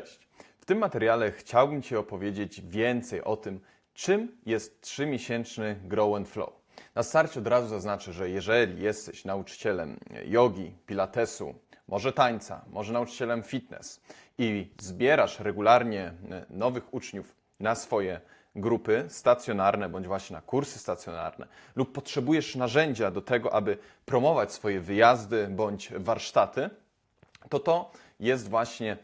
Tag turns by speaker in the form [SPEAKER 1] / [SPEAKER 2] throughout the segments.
[SPEAKER 1] Cześć. W tym materiale chciałbym Ci opowiedzieć więcej o tym, czym jest 3-miesięczny Grow and Flow. Na starcie od razu zaznaczę, że jeżeli jesteś nauczycielem jogi, pilatesu, może tańca, może nauczycielem fitness i zbierasz regularnie nowych uczniów na swoje grupy stacjonarne bądź właśnie na kursy stacjonarne lub potrzebujesz narzędzia do tego, aby promować swoje wyjazdy bądź warsztaty, to to jest właśnie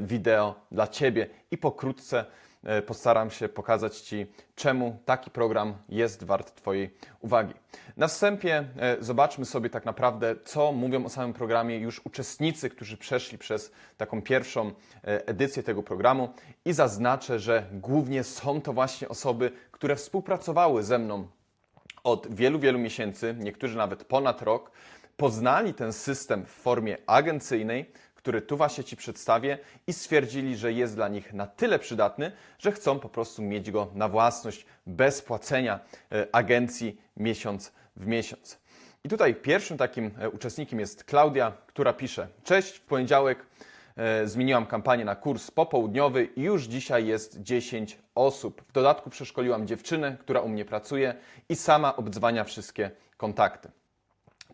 [SPEAKER 1] wideo dla Ciebie i pokrótce e, postaram się pokazać Ci, czemu taki program jest wart Twojej uwagi. Na wstępie e, zobaczmy sobie tak naprawdę, co mówią o samym programie już uczestnicy, którzy przeszli przez taką pierwszą e, edycję tego programu i zaznaczę, że głównie są to właśnie osoby, które współpracowały ze mną od wielu, wielu miesięcy, niektórzy nawet ponad rok, poznali ten system w formie agencyjnej, który tu właśnie Ci przedstawię i stwierdzili, że jest dla nich na tyle przydatny, że chcą po prostu mieć go na własność bez płacenia e, agencji miesiąc w miesiąc. I tutaj pierwszym takim e, uczestnikiem jest Klaudia, która pisze: Cześć, w poniedziałek e, zmieniłam kampanię na kurs popołudniowy i już dzisiaj jest 10 osób. W dodatku przeszkoliłam dziewczynę, która u mnie pracuje i sama obdzwania wszystkie kontakty.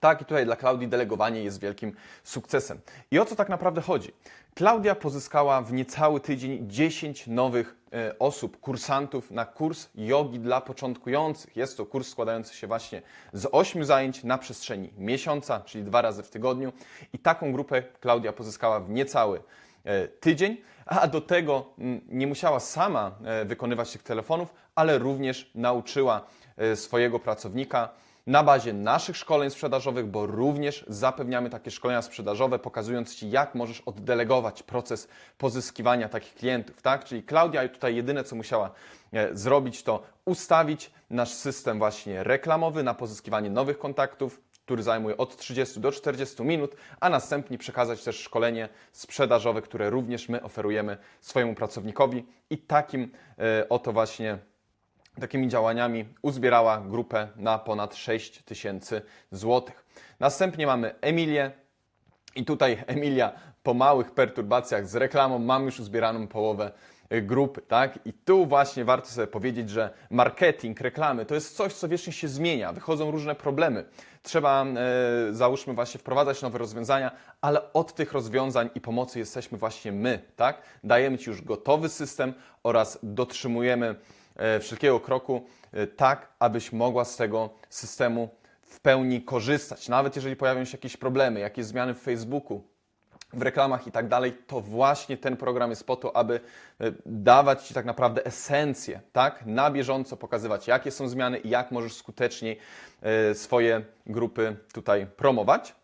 [SPEAKER 1] Tak, i tutaj dla Klaudii delegowanie jest wielkim sukcesem. I o co tak naprawdę chodzi? Klaudia pozyskała w niecały tydzień 10 nowych e, osób, kursantów na kurs jogi dla początkujących. Jest to kurs składający się właśnie z 8 zajęć na przestrzeni miesiąca, czyli dwa razy w tygodniu. I taką grupę Klaudia pozyskała w niecały e, tydzień, a do tego mm, nie musiała sama e, wykonywać tych telefonów, ale również nauczyła swojego pracownika na bazie naszych szkoleń sprzedażowych, bo również zapewniamy takie szkolenia sprzedażowe, pokazując Ci, jak możesz oddelegować proces pozyskiwania takich klientów, tak? Czyli Klaudia tutaj jedyne, co musiała e, zrobić, to ustawić nasz system właśnie reklamowy na pozyskiwanie nowych kontaktów, który zajmuje od 30 do 40 minut, a następnie przekazać też szkolenie sprzedażowe, które również my oferujemy swojemu pracownikowi i takim e, oto właśnie takimi działaniami uzbierała grupę na ponad 6 tysięcy złotych. Następnie mamy Emilię i tutaj Emilia po małych perturbacjach z reklamą mam już uzbieraną połowę y, grupy, tak? I tu właśnie warto sobie powiedzieć, że marketing, reklamy to jest coś, co wiecznie się zmienia, wychodzą różne problemy. Trzeba, e, załóżmy, właśnie wprowadzać nowe rozwiązania, ale od tych rozwiązań i pomocy jesteśmy właśnie my, tak? Dajemy Ci już gotowy system oraz dotrzymujemy wszelkiego kroku e, tak, abyś mogła z tego systemu w pełni korzystać. Nawet jeżeli pojawią się jakieś problemy, jakieś zmiany w Facebooku, w reklamach i tak dalej, to właśnie ten program jest po to, aby e, dawać Ci tak naprawdę esencję, tak? Na bieżąco pokazywać, jakie są zmiany i jak możesz skuteczniej e, swoje grupy tutaj promować.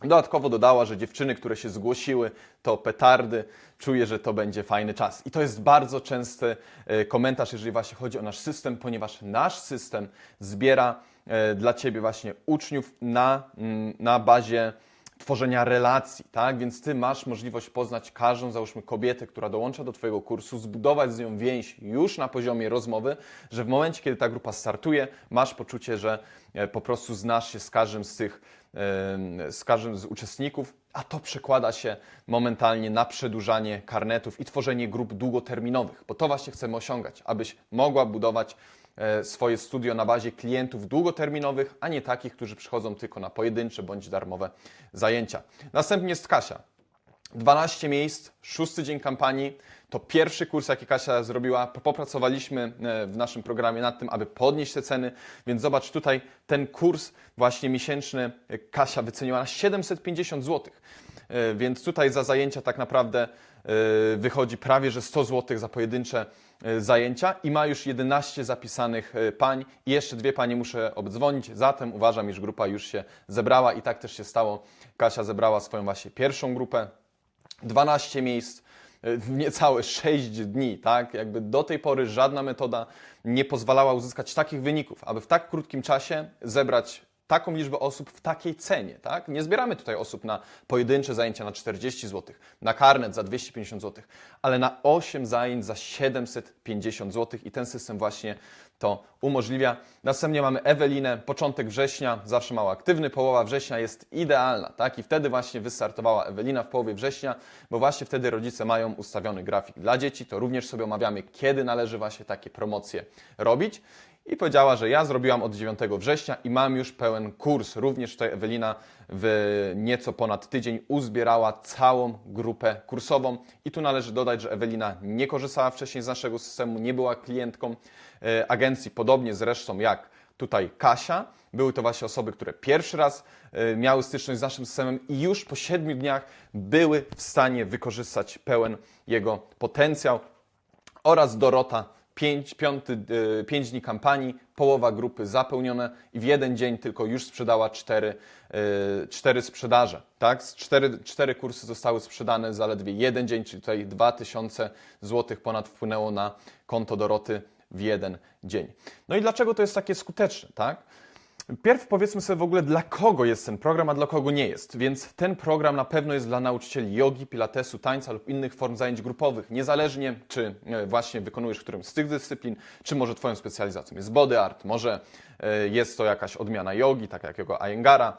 [SPEAKER 1] Dodatkowo dodała, że dziewczyny, które się zgłosiły, to petardy. Czuję, że to będzie fajny czas. I to jest bardzo częsty e, komentarz, jeżeli właśnie chodzi o nasz system, ponieważ nasz system zbiera e, dla Ciebie właśnie uczniów na, mm, na bazie tworzenia relacji, tak? Więc Ty masz możliwość poznać każdą, załóżmy, kobietę, która dołącza do Twojego kursu, zbudować z nią więź już na poziomie rozmowy, że w momencie, kiedy ta grupa startuje, masz poczucie, że e, po prostu znasz się z każdym z tych, z każdym z uczestników, a to przekłada się momentalnie na przedłużanie karnetów i tworzenie grup długoterminowych, bo to właśnie chcemy osiągać, abyś mogła budować e, swoje studio na bazie klientów długoterminowych, a nie takich, którzy przychodzą tylko na pojedyncze bądź darmowe zajęcia. Następnie jest Kasia. 12 miejsc, szósty dzień kampanii. To pierwszy kurs, jaki Kasia zrobiła. Popracowaliśmy e, w naszym programie nad tym, aby podnieść te ceny, więc zobacz tutaj ten kurs właśnie miesięczny e, Kasia wyceniła na 750 zł. E, Więc tutaj za zajęcia tak naprawdę wychodzi prawie że 100 zł za pojedyncze zajęcia i ma już 11 zapisanych pań i jeszcze dwie panie muszę obdzwonić. Zatem uważam, iż grupa już się zebrała i tak też się stało. Kasia zebrała swoją właśnie pierwszą grupę. 12 miejsc w niecałe 6 dni, tak? Jakby do tej pory żadna metoda nie pozwalała uzyskać takich wyników, aby w tak krótkim czasie zebrać taką liczbę osób w takiej cenie, tak? Nie zbieramy tutaj osób na pojedyncze zajęcia na 40 zł, na karnet za 250 zł, ale na 8 zajęć za 750 zł i ten system właśnie to umożliwia. Następnie mamy Ewelinę, początek września, zawsze mało aktywny, połowa września jest idealna, tak? I wtedy właśnie wystartowała Ewelina w połowie września, bo właśnie wtedy rodzice mają ustawiony grafik dla dzieci, to również sobie omawiamy, kiedy należy właśnie takie promocje robić. I powiedziała, że ja zrobiłam od 9 września i mam już pełen kurs. Również tutaj Ewelina w nieco ponad tydzień uzbierała całą grupę kursową. I tu należy dodać, że Ewelina nie korzystała wcześniej z naszego systemu, nie była klientką e, agencji, podobnie zresztą jak tutaj Kasia. Były to właśnie osoby, które pierwszy raz e, miały styczność z naszym systemem i już po siedmiu dniach były w stanie wykorzystać pełen jego potencjał. Oraz Dorota, 5, piąty, 5 dni kampanii, połowa grupy zapełnione i w jeden dzień tylko już sprzedała 4, cztery sprzedaże. Tak? Cztery, cztery kursy zostały sprzedane zaledwie jeden dzień, czyli tutaj 2000 zł ponad wpłynęło na konto Doroty w jeden dzień. No i dlaczego to jest takie skuteczne? Tak? Pierw powiedzmy sobie w ogóle, dla kogo jest ten program, a dla kogo nie jest. Więc ten program na pewno jest dla nauczycieli jogi, pilatesu, tańca lub innych form zajęć grupowych. Niezależnie, czy e, właśnie wykonujesz którąś z tych dyscyplin, czy może Twoją specjalizacją jest body art, może e, jest to jakaś odmiana jogi, tak jak jego Ayengara,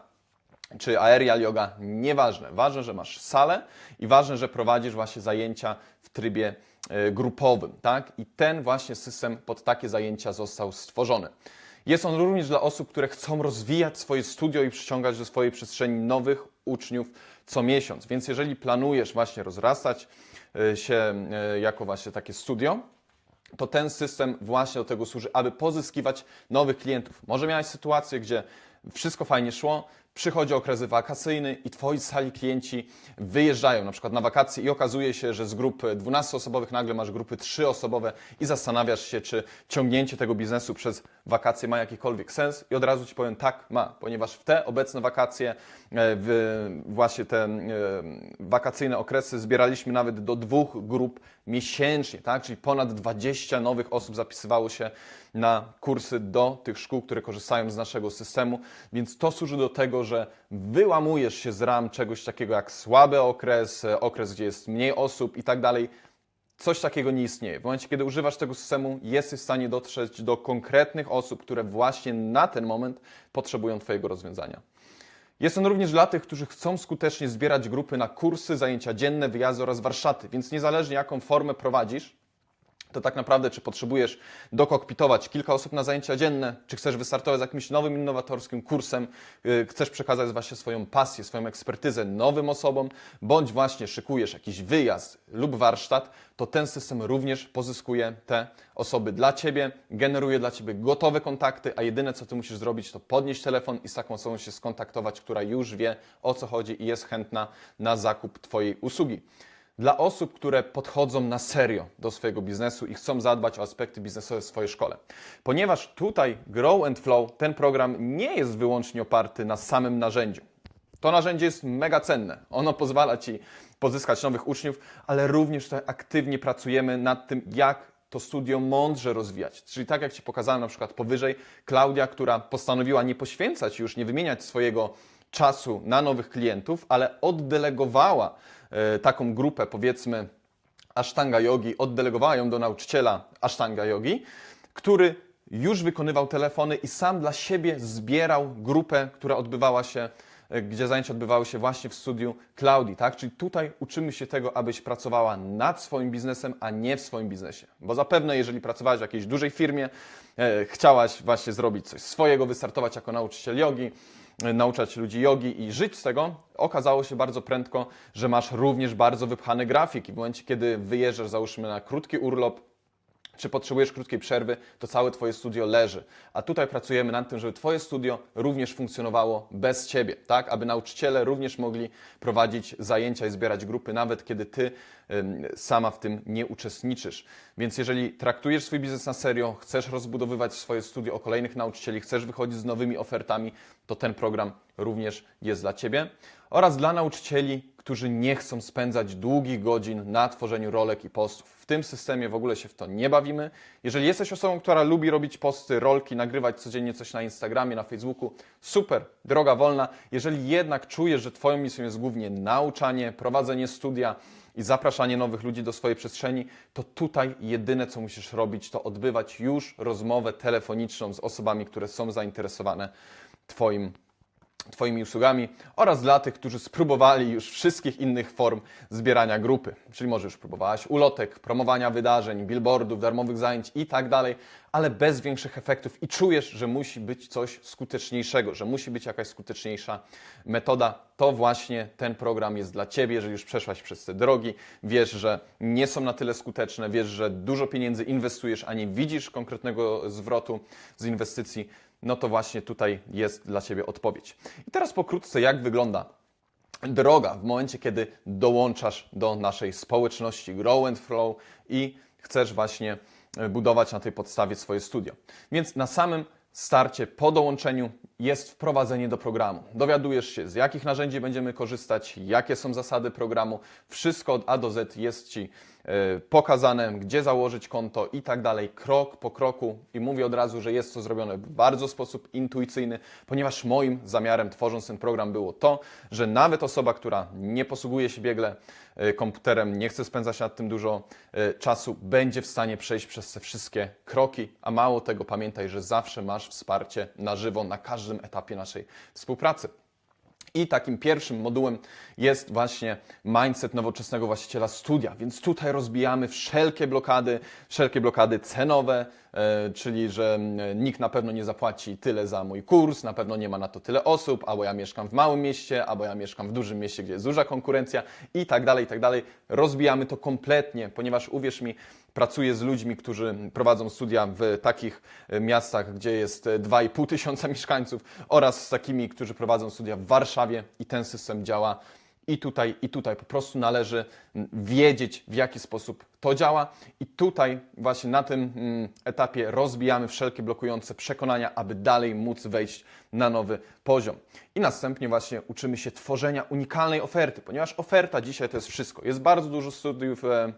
[SPEAKER 1] czy aerial yoga, nieważne. Ważne, że masz salę i ważne, że prowadzisz właśnie zajęcia w trybie e, grupowym, tak? I ten właśnie system pod takie zajęcia został stworzony. Jest on również dla osób, które chcą rozwijać swoje studio i przyciągać do swojej przestrzeni nowych uczniów co miesiąc. Więc jeżeli planujesz właśnie rozrastać e, się e, jako właśnie takie studio, to ten system właśnie do tego służy, aby pozyskiwać nowych klientów. Może miałeś sytuację, gdzie wszystko fajnie szło, przychodzi okres wakacyjny i twoi sali klienci wyjeżdżają na przykład na wakacje i okazuje się, że z grup 12-osobowych nagle masz grupy 3-osobowe i zastanawiasz się, czy ciągnięcie tego biznesu przez wakacje ma jakikolwiek sens i od razu Ci powiem tak, ma, ponieważ w te obecne wakacje, e, w właśnie te e, wakacyjne okresy zbieraliśmy nawet do dwóch grup miesięcznie, tak? czyli ponad 20 nowych osób zapisywało się na kursy do tych szkół, które korzystają z naszego systemu, więc to służy do tego, że wyłamujesz się z ram czegoś takiego jak słaby okres, e, okres, gdzie jest mniej osób i tak dalej. Coś takiego nie istnieje. W momencie, kiedy używasz tego systemu, jesteś w stanie dotrzeć do konkretnych osób, które właśnie na ten moment potrzebują Twojego rozwiązania. Jest on również dla tych, którzy chcą skutecznie zbierać grupy na kursy, zajęcia dzienne, wyjazdy oraz warsztaty, więc niezależnie jaką formę prowadzisz, to tak naprawdę, czy potrzebujesz dokokpitować kilka osób na zajęcia dzienne, czy chcesz wystartować z jakimś nowym, innowatorskim kursem, yy, chcesz przekazać właśnie swoją pasję, swoją ekspertyzę nowym osobom, bądź właśnie szykujesz jakiś wyjazd lub warsztat, to ten system również pozyskuje te osoby dla Ciebie, generuje dla Ciebie gotowe kontakty, a jedyne co Ty musisz zrobić, to podnieść telefon i z taką osobą się skontaktować, która już wie o co chodzi i jest chętna na zakup Twojej usługi dla osób, które podchodzą na serio do swojego biznesu i chcą zadbać o aspekty biznesowe w swojej szkole. Ponieważ tutaj Grow and Flow, ten program nie jest wyłącznie oparty na samym narzędziu. To narzędzie jest mega cenne. Ono pozwala Ci pozyskać nowych uczniów, ale również aktywnie pracujemy nad tym, jak to studio mądrze rozwijać. Czyli tak jak Ci pokazałem na przykład powyżej, Klaudia, która postanowiła nie poświęcać już, nie wymieniać swojego czasu na nowych klientów, ale oddelegowała e, taką grupę, powiedzmy, Ashtanga Yogi, oddelegowała ją do nauczyciela Ashtanga Yogi, który już wykonywał telefony i sam dla siebie zbierał grupę, która odbywała się, e, gdzie zajęcia odbywały się właśnie w studiu Klaudii, tak? Czyli tutaj uczymy się tego, abyś pracowała nad swoim biznesem, a nie w swoim biznesie. Bo zapewne, jeżeli pracowałaś w jakiejś dużej firmie, e, chciałaś właśnie zrobić coś swojego, wystartować jako nauczyciel jogi, nauczać ludzi jogi i żyć z tego, okazało się bardzo prędko, że masz również bardzo wypchany grafik i w momencie, kiedy wyjeżdżasz, załóżmy na krótki urlop, czy potrzebujesz krótkiej przerwy, to całe Twoje studio leży. A tutaj pracujemy nad tym, żeby Twoje studio również funkcjonowało bez Ciebie, tak? Aby nauczyciele również mogli prowadzić zajęcia i zbierać grupy, nawet kiedy Ty sama w tym nie uczestniczysz. Więc jeżeli traktujesz swój biznes na serio, chcesz rozbudowywać swoje studio o kolejnych nauczycieli, chcesz wychodzić z nowymi ofertami, to ten program również jest dla Ciebie. Oraz dla nauczycieli, którzy nie chcą spędzać długich godzin na tworzeniu rolek i postów. W tym systemie w ogóle się w to nie bawimy. Jeżeli jesteś osobą, która lubi robić posty, rolki, nagrywać codziennie coś na Instagramie, na Facebooku, super, droga wolna. Jeżeli jednak czujesz, że Twoją misją jest głównie nauczanie, prowadzenie studia, i zapraszanie nowych ludzi do swojej przestrzeni, to tutaj jedyne, co musisz robić, to odbywać już rozmowę telefoniczną z osobami, które są zainteresowane Twoim Twoimi usługami oraz dla tych, którzy spróbowali już wszystkich innych form zbierania grupy. Czyli może już próbowałaś ulotek, promowania wydarzeń, billboardów, darmowych zajęć i tak dalej, ale bez większych efektów i czujesz, że musi być coś skuteczniejszego, że musi być jakaś skuteczniejsza metoda, to właśnie ten program jest dla Ciebie, jeżeli już przeszłaś przez te drogi, wiesz, że nie są na tyle skuteczne, wiesz, że dużo pieniędzy inwestujesz, a nie widzisz konkretnego zwrotu z inwestycji, no to właśnie tutaj jest dla Ciebie odpowiedź. I teraz pokrótce, jak wygląda droga w momencie, kiedy dołączasz do naszej społeczności Grow and Flow i chcesz właśnie e, budować na tej podstawie swoje studio. Więc na samym starcie, po dołączeniu jest wprowadzenie do programu. Dowiadujesz się, z jakich narzędzi będziemy korzystać, jakie są zasady programu. Wszystko od A do Z jest Ci e, pokazane, gdzie założyć konto i tak dalej, krok po kroku. I mówię od razu, że jest to zrobione w bardzo sposób intuicyjny, ponieważ moim zamiarem, tworząc ten program, było to, że nawet osoba, która nie posługuje się biegle e, komputerem, nie chce spędzać nad tym dużo e, czasu, będzie w stanie przejść przez te wszystkie kroki. A mało tego, pamiętaj, że zawsze masz wsparcie na żywo na każdym etapie naszej współpracy. I takim pierwszym modułem jest właśnie mindset nowoczesnego właściciela studia. Więc tutaj rozbijamy wszelkie blokady, wszelkie blokady cenowe, e, czyli że nikt na pewno nie zapłaci tyle za mój kurs, na pewno nie ma na to tyle osób, albo ja mieszkam w małym mieście, albo ja mieszkam w dużym mieście, gdzie jest duża konkurencja i tak dalej, i tak dalej. Rozbijamy to kompletnie, ponieważ uwierz mi, pracuję z ludźmi, którzy prowadzą studia w takich e, miastach, gdzie jest e, 2,5 tysiąca mieszkańców oraz z takimi, którzy prowadzą studia w Warszawie i ten system działa i tutaj, i tutaj. Po prostu należy wiedzieć, w jaki sposób to działa. I tutaj właśnie na tym etapie rozbijamy wszelkie blokujące przekonania, aby dalej móc wejść na nowy poziom. I następnie właśnie uczymy się tworzenia unikalnej oferty, ponieważ oferta dzisiaj to jest wszystko. Jest bardzo dużo studiów. E,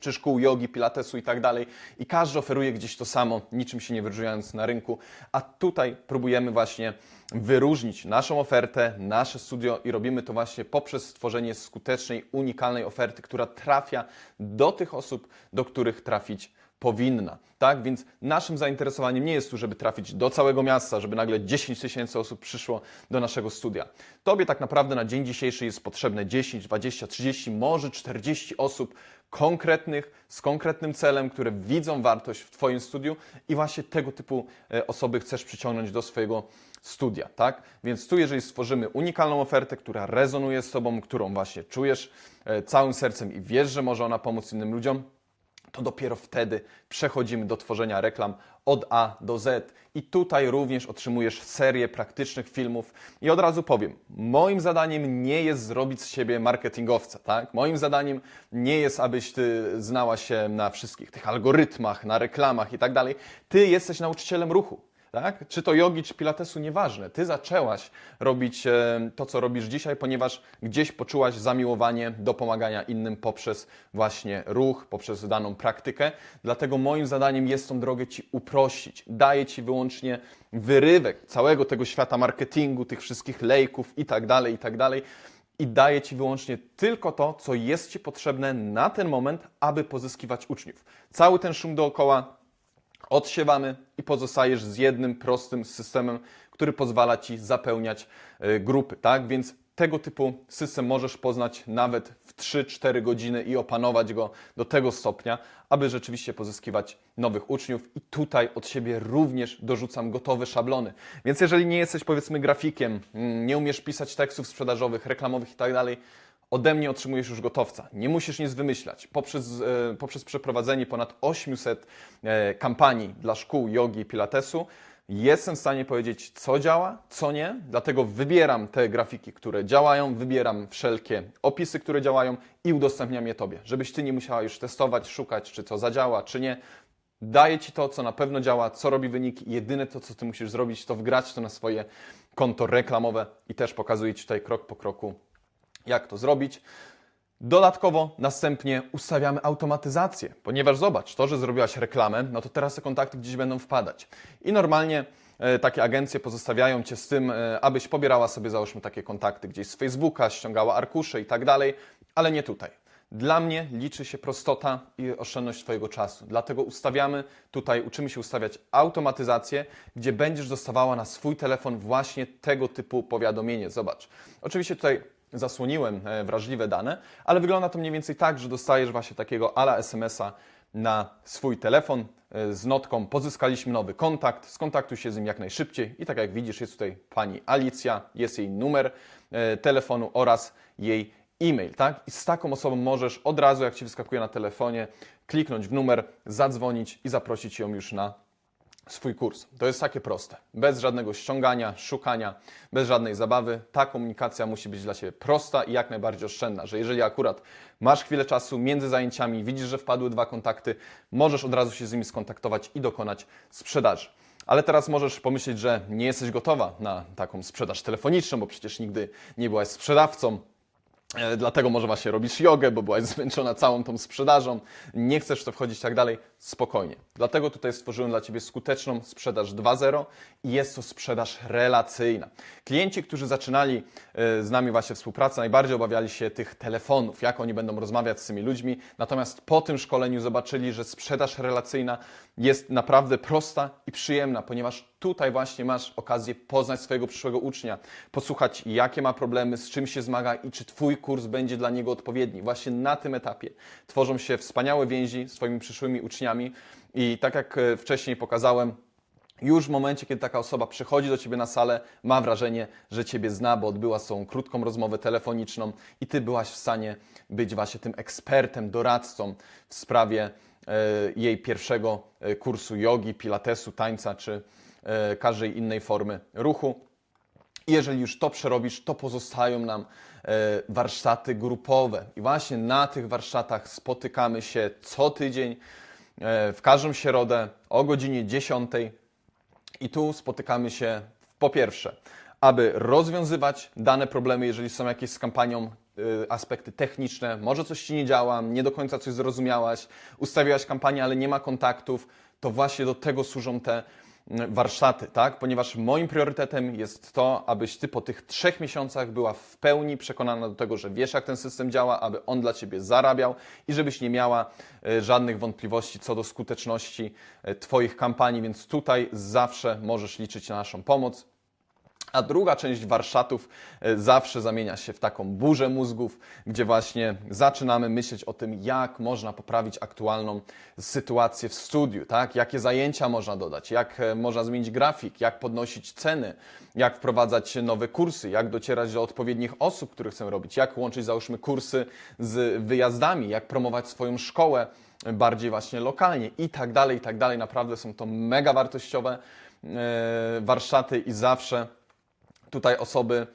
[SPEAKER 1] czy szkół jogi, pilatesu i tak dalej. I każdy oferuje gdzieś to samo, niczym się nie wyróżniając na rynku. A tutaj próbujemy właśnie wyróżnić naszą ofertę, nasze studio i robimy to właśnie poprzez stworzenie skutecznej, unikalnej oferty, która trafia do tych osób, do których trafić powinna. Tak? Więc naszym zainteresowaniem nie jest tu, żeby trafić do całego miasta, żeby nagle 10 tysięcy osób przyszło do naszego studia. Tobie tak naprawdę na dzień dzisiejszy jest potrzebne 10, 20, 30, może 40 osób konkretnych, z konkretnym celem, które widzą wartość w Twoim studiu i właśnie tego typu e, osoby chcesz przyciągnąć do swojego studia, tak? Więc tu, jeżeli stworzymy unikalną ofertę, która rezonuje z Tobą, którą właśnie czujesz e, całym sercem i wiesz, że może ona pomóc innym ludziom, to dopiero wtedy przechodzimy do tworzenia reklam od A do Z. I tutaj również otrzymujesz serię praktycznych filmów. I od razu powiem, moim zadaniem nie jest zrobić z siebie marketingowca, tak? Moim zadaniem nie jest, abyś ty znała się na wszystkich tych algorytmach, na reklamach i tak dalej. Ty jesteś nauczycielem ruchu. Tak? Czy to jogi, czy pilatesu, nieważne. Ty zaczęłaś robić e, to, co robisz dzisiaj, ponieważ gdzieś poczułaś zamiłowanie do pomagania innym poprzez właśnie ruch, poprzez daną praktykę. Dlatego moim zadaniem jest tą drogę Ci uprościć. Daję Ci wyłącznie wyrywek całego tego świata marketingu, tych wszystkich lejków i tak dalej, i tak. I daję Ci wyłącznie tylko to, co jest Ci potrzebne na ten moment, aby pozyskiwać uczniów. Cały ten szum dookoła odsiewamy i pozostajesz z jednym prostym systemem, który pozwala Ci zapełniać y, grupy, tak? Więc tego typu system możesz poznać nawet w 3-4 godziny i opanować go do tego stopnia, aby rzeczywiście pozyskiwać nowych uczniów. I tutaj od siebie również dorzucam gotowe szablony. Więc jeżeli nie jesteś powiedzmy grafikiem, mm, nie umiesz pisać tekstów sprzedażowych, reklamowych i tak ode mnie otrzymujesz już gotowca. Nie musisz nic wymyślać. Poprzez, e, poprzez przeprowadzenie ponad 800 e, kampanii dla szkół jogi i pilatesu jestem w stanie powiedzieć, co działa, co nie. Dlatego wybieram te grafiki, które działają, wybieram wszelkie opisy, które działają i udostępniam je Tobie, żebyś Ty nie musiała już testować, szukać, czy co zadziała, czy nie. Daję Ci to, co na pewno działa, co robi wyniki. Jedyne to, co Ty musisz zrobić, to wgrać to na swoje konto reklamowe i też pokazuję Ci tutaj krok po kroku, jak to zrobić. Dodatkowo następnie ustawiamy automatyzację, ponieważ zobacz, to, że zrobiłaś reklamę, no to teraz te kontakty gdzieś będą wpadać. I normalnie e, takie agencje pozostawiają Cię z tym, e, abyś pobierała sobie załóżmy takie kontakty gdzieś z Facebooka, ściągała arkusze i tak dalej, ale nie tutaj. Dla mnie liczy się prostota i oszczędność Twojego czasu. Dlatego ustawiamy tutaj, uczymy się ustawiać automatyzację, gdzie będziesz dostawała na swój telefon właśnie tego typu powiadomienie. Zobacz. Oczywiście tutaj zasłoniłem e, wrażliwe dane, ale wygląda to mniej więcej tak, że dostajesz właśnie takiego ala SMS-a na swój telefon e, z notką pozyskaliśmy nowy kontakt, skontaktuj się z nim jak najszybciej i tak jak widzisz jest tutaj pani Alicja, jest jej numer e, telefonu oraz jej e-mail, tak? I z taką osobą możesz od razu jak Ci wyskakuje na telefonie kliknąć w numer, zadzwonić i zaprosić ją już na swój kurs. To jest takie proste. Bez żadnego ściągania, szukania, bez żadnej zabawy. Ta komunikacja musi być dla Ciebie prosta i jak najbardziej oszczędna, że jeżeli akurat masz chwilę czasu między zajęciami, widzisz, że wpadły dwa kontakty, możesz od razu się z nimi skontaktować i dokonać sprzedaży. Ale teraz możesz pomyśleć, że nie jesteś gotowa na taką sprzedaż telefoniczną, bo przecież nigdy nie byłaś sprzedawcą. E, Dlatego może właśnie robisz jogę, bo byłaś zmęczona całą tą sprzedażą, nie chcesz w to wchodzić i tak dalej. Spokojnie. Dlatego tutaj stworzyłem dla Ciebie skuteczną sprzedaż 2.0 i jest to sprzedaż relacyjna. Klienci, którzy zaczynali e, z nami właśnie współpracę, najbardziej obawiali się tych telefonów, jak oni będą rozmawiać z tymi ludźmi. Natomiast po tym szkoleniu zobaczyli, że sprzedaż relacyjna jest naprawdę prosta i przyjemna, ponieważ tutaj właśnie masz okazję poznać swojego przyszłego ucznia, posłuchać, jakie ma problemy, z czym się zmaga i czy Twój kurs będzie dla niego odpowiedni. Właśnie na tym etapie tworzą się wspaniałe więzi z Twoimi przyszłymi uczniami i tak jak e, wcześniej pokazałem, już w momencie, kiedy taka osoba przychodzi do Ciebie na salę, ma wrażenie, że Ciebie zna, bo odbyła z krótką rozmowę telefoniczną i Ty byłaś w stanie być właśnie tym ekspertem, doradcą w sprawie e, jej pierwszego e, kursu jogi, pilatesu, tańca czy każdej innej formy ruchu. Jeżeli już to przerobisz, to pozostają nam warsztaty grupowe. I właśnie na tych warsztatach spotykamy się co tydzień, w każdą środę o godzinie 10. I tu spotykamy się po pierwsze, aby rozwiązywać dane problemy, jeżeli są jakieś z kampanią y, aspekty techniczne, może coś Ci nie działa, nie do końca coś zrozumiałaś, ustawiłaś kampanię, ale nie ma kontaktów, to właśnie do tego służą te warsztaty, tak? Ponieważ moim priorytetem jest to, abyś Ty po tych trzech miesiącach była w pełni przekonana do tego, że wiesz, jak ten system działa, aby on dla Ciebie zarabiał i żebyś nie miała e, żadnych wątpliwości co do skuteczności e, Twoich kampanii, więc tutaj zawsze możesz liczyć na naszą pomoc. A druga część warsztatów e, zawsze zamienia się w taką burzę mózgów, gdzie właśnie zaczynamy myśleć o tym, jak można poprawić aktualną sytuację w studiu, tak? jakie zajęcia można dodać, jak e, można zmienić grafik, jak podnosić ceny, jak wprowadzać nowe kursy, jak docierać do odpowiednich osób, które chcemy robić, jak łączyć załóżmy kursy z wyjazdami, jak promować swoją szkołę bardziej właśnie lokalnie? I tak dalej, i tak dalej. Naprawdę są to mega wartościowe e, warsztaty i zawsze tutaj osoby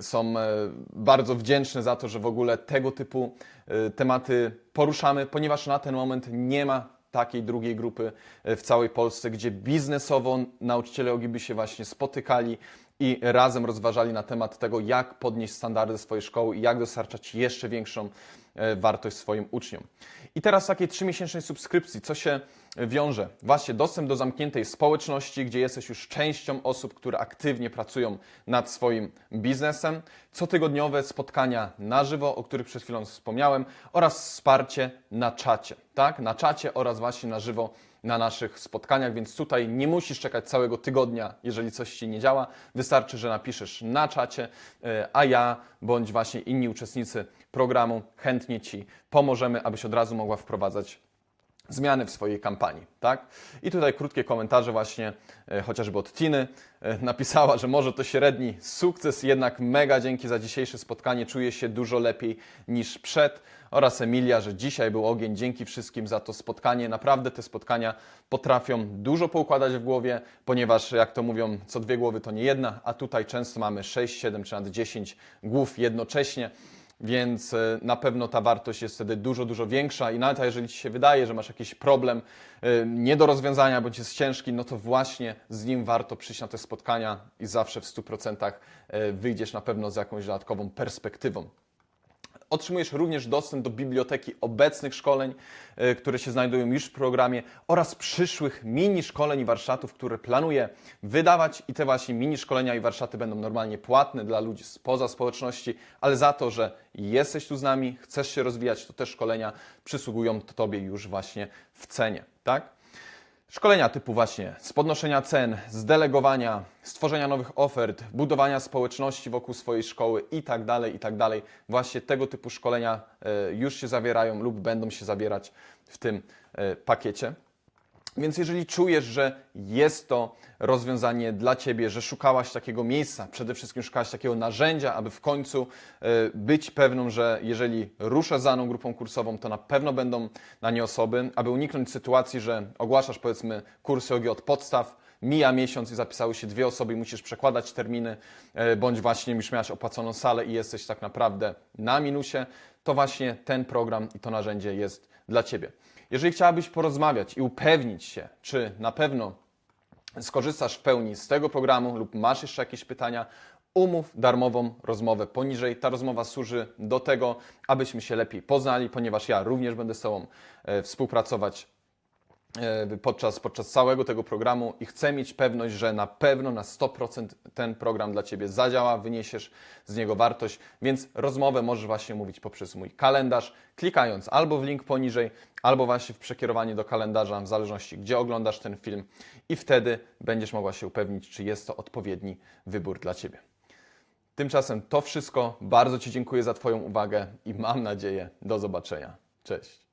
[SPEAKER 1] są e, bardzo wdzięczne za to, że w ogóle tego typu e, tematy poruszamy, ponieważ na ten moment nie ma takiej drugiej grupy e, w całej Polsce, gdzie biznesowo nauczyciele jogi by się właśnie spotykali i razem rozważali na temat tego, jak podnieść standardy swojej szkoły i jak dostarczać jeszcze większą wartość swoim uczniom. I teraz takiej trzymiesięcznej subskrypcji, co się wiąże? Właśnie dostęp do zamkniętej społeczności, gdzie jesteś już częścią osób, które aktywnie pracują nad swoim biznesem, cotygodniowe spotkania na żywo, o których przed chwilą wspomniałem, oraz wsparcie na czacie, tak? Na czacie oraz właśnie na żywo na naszych spotkaniach, więc tutaj nie musisz czekać całego tygodnia, jeżeli coś Ci nie działa. Wystarczy, że napiszesz na czacie, e, a ja bądź właśnie inni uczestnicy programu chętnie Ci pomożemy, abyś od razu mogła wprowadzać zmiany w swojej kampanii, tak? I tutaj krótkie komentarze właśnie, e, chociażby od Tiny, e, napisała, że może to średni sukces, jednak mega dzięki za dzisiejsze spotkanie, czuję się dużo lepiej niż przed oraz Emilia, że dzisiaj był ogień, dzięki wszystkim za to spotkanie. Naprawdę te spotkania potrafią dużo poukładać w głowie, ponieważ jak to mówią, co dwie głowy to nie jedna, a tutaj często mamy 6, 7 czy nawet 10 głów jednocześnie więc e, na pewno ta wartość jest wtedy dużo, dużo większa i nawet jeżeli Ci się wydaje, że masz jakiś problem e, nie do rozwiązania bądź jest ciężki, no to właśnie z nim warto przyjść na te spotkania i zawsze w 100% e, wyjdziesz na pewno z jakąś dodatkową perspektywą. Otrzymujesz również dostęp do biblioteki obecnych szkoleń, e, które się znajdują już w programie oraz przyszłych mini szkoleń i warsztatów, które planuję wydawać i te właśnie mini szkolenia i warsztaty będą normalnie płatne dla ludzi spoza społeczności, ale za to, że jesteś tu z nami, chcesz się rozwijać, to te szkolenia przysługują Tobie już właśnie w cenie, tak? Szkolenia typu właśnie z podnoszenia cen, z delegowania, stworzenia nowych ofert, budowania społeczności wokół swojej szkoły i tak dalej, i tak dalej. Właśnie tego typu szkolenia e, już się zawierają lub będą się zawierać w tym e, pakiecie. Więc jeżeli czujesz, że jest to rozwiązanie dla Ciebie, że szukałaś takiego miejsca, przede wszystkim szukałaś takiego narzędzia, aby w końcu e, być pewną, że jeżeli ruszasz za daną grupą kursową, to na pewno będą na nie osoby, aby uniknąć sytuacji, że ogłaszasz powiedzmy kursy jogi od podstaw, mija miesiąc i zapisały się dwie osoby i musisz przekładać terminy, e, bądź właśnie już miałaś opłaconą salę i jesteś tak naprawdę na minusie, to właśnie ten program i to narzędzie jest dla Ciebie. Jeżeli chciałabyś porozmawiać i upewnić się, czy na pewno skorzystasz w pełni z tego programu lub masz jeszcze jakieś pytania, umów darmową rozmowę poniżej. Ta rozmowa służy do tego, abyśmy się lepiej poznali, ponieważ ja również będę z Tobą e, współpracować podczas, podczas całego tego programu i chcę mieć pewność, że na pewno na 100% ten program dla Ciebie zadziała, wyniesiesz z niego wartość, więc rozmowę możesz właśnie mówić poprzez mój kalendarz, klikając albo w link poniżej, albo właśnie w przekierowanie do kalendarza, w zależności gdzie oglądasz ten film i wtedy będziesz mogła się upewnić, czy jest to odpowiedni wybór dla Ciebie. Tymczasem to wszystko. Bardzo Ci dziękuję za Twoją uwagę i mam nadzieję do zobaczenia. Cześć.